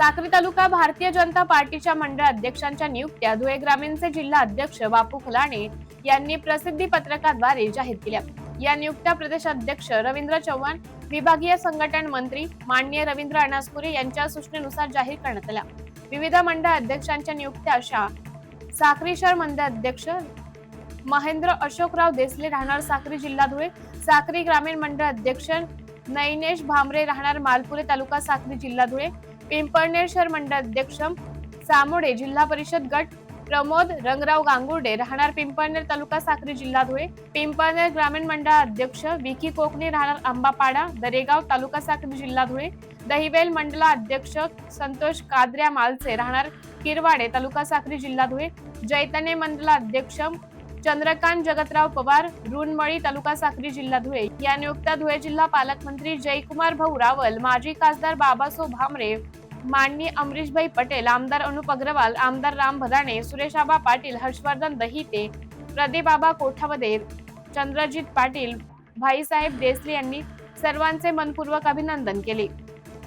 साक्री तालुका भारतीय जनता पार्टीच्या मंडळ अध्यक्षांच्या नियुक्त्या धुळे ग्रामीणचे जिल्हा अध्यक्ष बापू खलाणे यांनी प्रसिद्धी पत्रकाद्वारे जाहीर केल्या. या नियुक्त्या प्रदेश अध्यक्ष रवींद्र चव्हाण विभागीय संघटन मंत्री माननीय रवींद्र अनासपुरे यांच्या सूचनेनुसार जाहीर करण्यात आल्या. विविध मंडळ अध्यक्षांच्या नियुक्त्या अशा साक्री शहर मंडळ अध्यक्ष महेंद्र अशोकराव देसले राहणार साक्री जिल्हा धुळे साक्री ग्रामीण मंडळ अध्यक्ष नैनेश भामरे राहणार मालपुरे तालुका साक्री जिल्हा धुळे पिंपळनेर शहर मंडळ अध्यक्ष सामोडे जिल्हा परिषद गट प्रमोद रंगराव गांगुर्डे राहणार पिंपळनेर तालुका साक्री जिल्हा धुळे. पिंपळनेर ग्रामीण मंडळ अध्यक्ष विकी कोकणे राहणार आंबापाडा दरेगाव तालुका साक्री जिल्हा धुळे. दहिवेल मंडला अध्यक्ष संतोष कादऱ्या मालचे राहणार किरवाडे तालुका साक्री जिल्हा धुळे. जैतने मंडला अध्यक्ष चंद्रकांत जगतराव पवार रुणमळी तालुका साक्री जिल्हा धुळे. या नियुक्त्या धुळे जिल्हा पालकमंत्री जयकुमार भाऊ रावल माजी खासदार बाबासो भामरे माननीय अमरीशभाई पटेल आमदार अनुप अग्रवाल आमदार राम भदाणे सुरेशाबा पाटील हर्षवर्धन दहिते प्रदीपाबा कोठावदे चंद्रजित पाटील भाईसाहेब देसले यांनी सर्वांचे मनपूर्वक अभिनंदन केले.